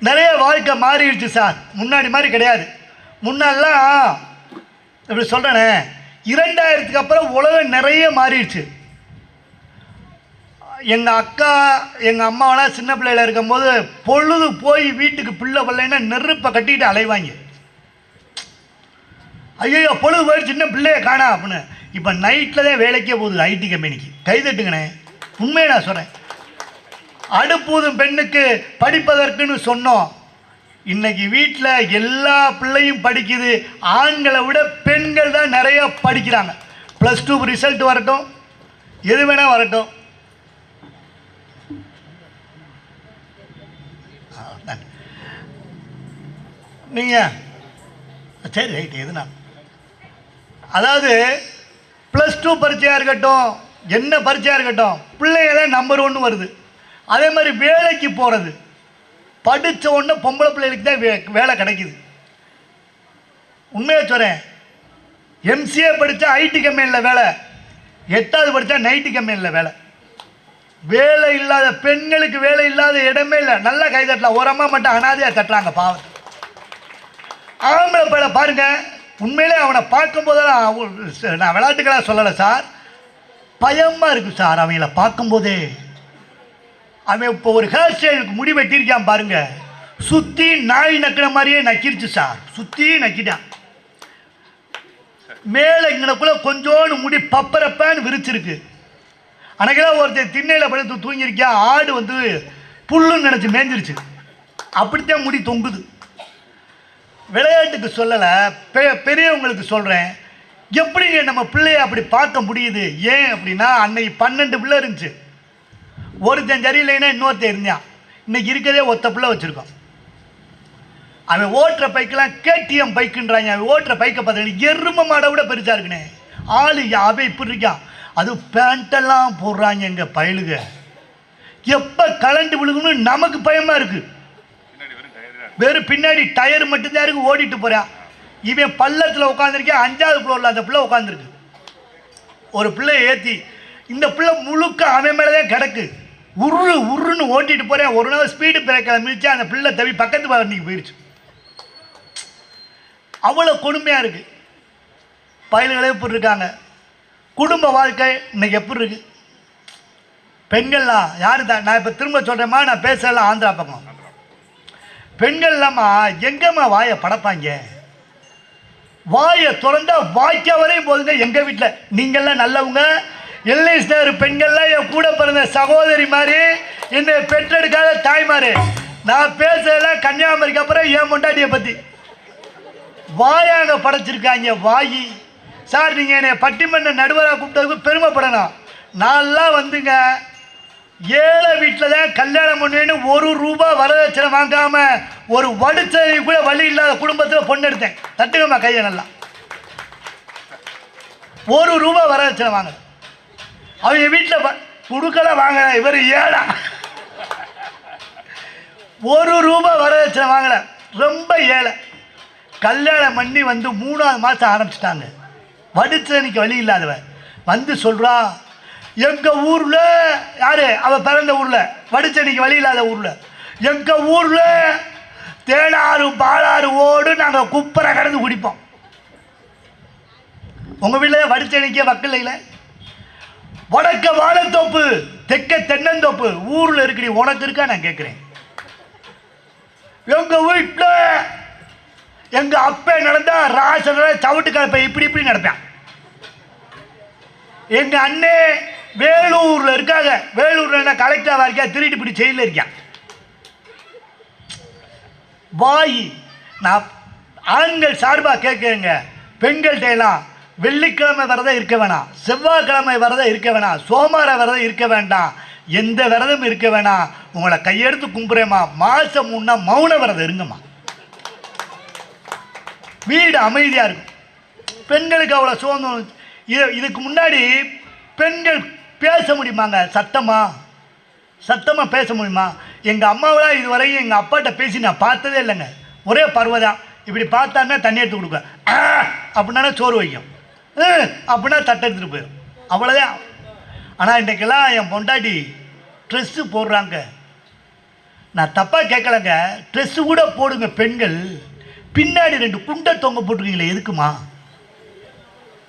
நிறைய வாழ்க்கை மாறிடுச்சு சார். முன்னாடி மாதிரி கிடையாது. முன்னாடிலாம் இப்படி சொல்கிறேனே இரண்டாயிரத்துக்கு அப்புறம் உலகம் நிறைய மாறிடுச்சு. எங்கள் அக்கா எங்கள் அம்மாவெல்லாம் சின்ன பிள்ளையில் இருக்கும்போது பொழுது போய் வீட்டுக்கு பிள்ளை பிள்ளைன்னா நெருப்பை கட்டிக்கிட்டு அலைவாங்க. ஐயோ பொழுது போய் சின்ன பிள்ளைய காணா அப்படின்னு. இப்போ நைட்டில் தான் வேலைக்கே போகுது ஐடி கம்பெனிக்கு. கைதட்டுங்கண்ணே உண்மையை நான் சொல்கிறேன் அடுப்பூதும் பெண்ணுக்கு படிப்பதற்குன்னு சொன்னோம். இன்னைக்கு வீட்டில் எல்லா பிள்ளையும் படிக்குது. ஆண்களை விட பெண்கள் தான் நிறையா படிக்கிறாங்க. ப்ளஸ் டூ ரிசல்ட் வரட்டும். எது வேணால் வரட்டும். நீங்கள் சரி ரைட் எதுனா. அதாவது ப்ளஸ் டூ பரீட்சையாக இருக்கட்டும் என்ன பரீட்சையாக இருக்கட்டும் பிள்ளைங்க தான் நம்பர் ஒன்று வருது. அதே மாதிரி வேலைக்கு போகிறது படித்த உடனே பொம்பளை பிள்ளைகளுக்கு தான் வே வேலை கிடைக்குது. உண்மையாக சொல்கிறேன் எம்சிஏ படித்தா ஐடி கம்பெனியில் வேலை. எட்டாவது படித்தா நைட்டு கம்பெனியில் வேலை. வேலை இல்லாத பெண்களுக்கு வேலை இல்லாத இடமே இல்லை. நல்லா கை தட்டலாம். ஒரு அம்மா மட்டும் அனாதையாக தட்டுறாங்க பாவம். ஆம்பளை பிள்ளை பாருங்க. உண்மையிலே அவனை பார்க்கும்போதெல்லாம் நான் விளையாட்டுக்கெல்லாம் சொல்லலை சார். பயமாக இருக்குது சார் அவங்கள பார்க்கும்போதே. அவன் இப்போ ஒரு ஹேர் ஸ்டைலுக்கு முடி வெட்டியிருக்கான் பாருங்க. சுற்றி நாய் நக்கின மாதிரியே நக்கிருச்சு சார். சுற்றி நக்கிட்டான். மேலே இங்கனக்குள்ள கொஞ்சோண்டு முடி பப்பரப்பான்னு விரிச்சிருக்கு. அனைக்கெல்லாம் ஒருத்தர் திண்ணையில் படுத்து தூங்கியிருக்கான் ஆடு வந்து புல்லுன்னு நினச்சி மேய்ஞ்சிருச்சு அப்படித்தான் முடி தொங்குது. விளையாட்டுக்கு சொல்லலை பெ பெரியவங்களுக்கு சொல்கிறேன் எப்படிங்க நம்ம பிள்ளைய அப்படி பார்க்க முடியுது? ஏன் அப்படின்னா அன்னைக்கு பன்னெண்டு பிள்ளை இருந்துச்சு. ஒருத்தன் சரியில்லைன்னா இன்னொருத்தன் இருந்தான் இன்னைக்கு இருக்கிறதே ஒத்த பிள்ளை வச்சுருக்கோம். அவன் ஓட்டுற பைக்கெல்லாம் கேடிஎம் பைக்குன்றாங்க. அவன் ஓட்டுற பைக்கை பார்த்தீங்கன்னா எரும மாடை விட பெருசாக இருக்குனே. ஆளு அவன் இப்படி இருக்கான் அது பேண்ட்டெல்லாம் போடுறாங்க எங்கள் பயலுக. எப்போ கலண்டு விழுகணும்னு நமக்கு பயமாக இருக்குது வெறும் பின்னாடி டயர் மட்டும்தான் இருக்கு ஓடிட்டு போகிறான் இவன் பள்ளத்தில் உட்காந்துருக்கேன் அஞ்சாவது ஃப்ளோரில் அந்த பிள்ளை உட்காந்துருக்கு ஒரு பிள்ளை ஏற்றி இந்த பிள்ளை முழுக்க அவன் மேலே தான் கிடக்கு. உரு உருன்னு ஓட்டிட்டு போறேன் ஒரு நாள் ஸ்பீடு பிரேக்கில் மிதிச்சு அந்த பிள்ளை தவி பக்கத்து வண்டிக்கு போயிடுச்சு அவ்வளோ கொடுமையாக இருக்கு. பயல்களே எப்படி இருக்காங்க? குடும்ப வாழ்க்கை இன்னைக்கு எப்படி இருக்கு? பெண்கள்லாம் யாரு தான் நான் இப்போ திரும்ப சொல்கிறேம்மா நான் பேசலாம் ஆந்திரா பக்கம். பெண்கள்லாமா எங்கம்மா வாயை படப்பாங்க? வாயை திறந்தால் வாய்க்க வரையும் போதுங்க எங்கள் வீட்டில். நீங்கள்லாம் நல்லவங்க எல்லை ஸ்டார் பெண்கள்லாம் என் கூட பிறந்த சகோதரி மாதிரி என்னை பெற்றெடுக்காத தாய்மாரு நான் பேசுறதெல்லாம் கன்னியாகுமரிக்கு அப்புறம் என் முண்டாட்டியை பற்றி வாயாக படைச்சிருக்காங்க வாயி. சார் நீங்கள் என்னை பட்டிமன்ற நடுவராக கூப்பிட்டதுக்கு பெருமைப்படணும். நான்லாம் வந்துங்க ஏழை வீட்டில் தான் கல்யாணம் பண்ணுவேன்னு ஒரு ரூபா வரதட்சணை வாங்காமல் ஒரு வடிச்சதை கூட வழி இல்லாத குடும்பத்தில் பொண்ணு எடுத்தேன். தட்டுங்கம்மா கையை நல்லா. ஒரு ரூபா வரதட்சணை வாங்க அவங்க வீட்டில் குடுக்கல வாங்க இவர் ஏழா. ஒரு ரூபா வரதட்சணை வாங்கல. ரொம்ப ஏழை. கல்யாணம் பண்ணி வந்து மூணாவது மாதம் ஆரம்பிச்சிட்டாங்க. வடிச்சனிக்கு வழி இல்லாதவ வந்து சொல்கிறா எங்கள் ஊரில் யார்? அவள் பிறந்த ஊரில். வடிச்சனிக்கு வழி இல்லாத ஊரில். எங்கள் ஊரில் தேனாறு பாலாறு ஓடு நாங்கள் குப்பரை கடந்து குடிப்போம். உங்கள் வீட்டில் வடிச்சனிக்கே வக்கலையில் வடக்க வாழைத்தோப்பு தெற்க தென்னந்தோப்பு. ஊரில் இருக்கிற உனக்கு இருக்கா? நான் கேட்குறேன். எங்கள் வீட்டில் எங்க அப்பா நடந்தா ராசன சவுட்டு கலப்பை இப்படி இப்படி நடப்பேன். எங்க அண்ணே வேலூர்ல இருக்காங்க. வேலூர்ல என்ன கலெக்டரா இருக்கா? திருட்டு இப்படி செயலில் இருக்கேன். வாய் நான் ஆண்கள் சார்பாக கேட்குறேங்க. பெண்கள்கிட்ட எல்லாம் வெள்ளிக்கிழமை விரதம் இருக்க வேணாம். செவ்வாய்க்கிழமை விரதம் இருக்க வேணாம். சோமார விரதம் இருக்க வேண்டாம். எந்த விரதம் இருக்க வேணாம். உங்களை கையெடுத்து கும்புறேம்மா. மாதம் முன்னா மௌன விரதம் இருங்கம்மா. வீடு அமைதியாக இருக்கும். பெண்களுக்கு அவ்வளோ சுதந்திரம். இது இதுக்கு முன்னாடி பெண்கள் பேச முடியுமாங்க? சத்தமா? சத்தமாக பேச முடியுமா? எங்கள் அம்மாவெல்லாம் இதுவரையும் எங்கள் அப்பாட்ட பேசி நான் பார்த்ததே இல்லைங்க. ஒரே பருவதான் இப்படி பார்த்தாருன்னா தண்ணி எடுத்து கொடுக்க அப்படின்னா சோறு வைக்கும். அப்படின்னா தட்டை எடுத்துகிட்டு போயிடும் அவ்வளோதான் ஆனால் இன்றைக்கெல்லாம் என் பொண்டாட்டி ட்ரெஸ்ஸு போடுறாங்க. நான் தப்பாக கேட்கலங்க. ட்ரெஸ்ஸு கூட போடுங்க பெண்கள். பின்னாடி ரெண்டு குண்டை தொங்க போட்டிருக்கீங்களே எதுக்குமா?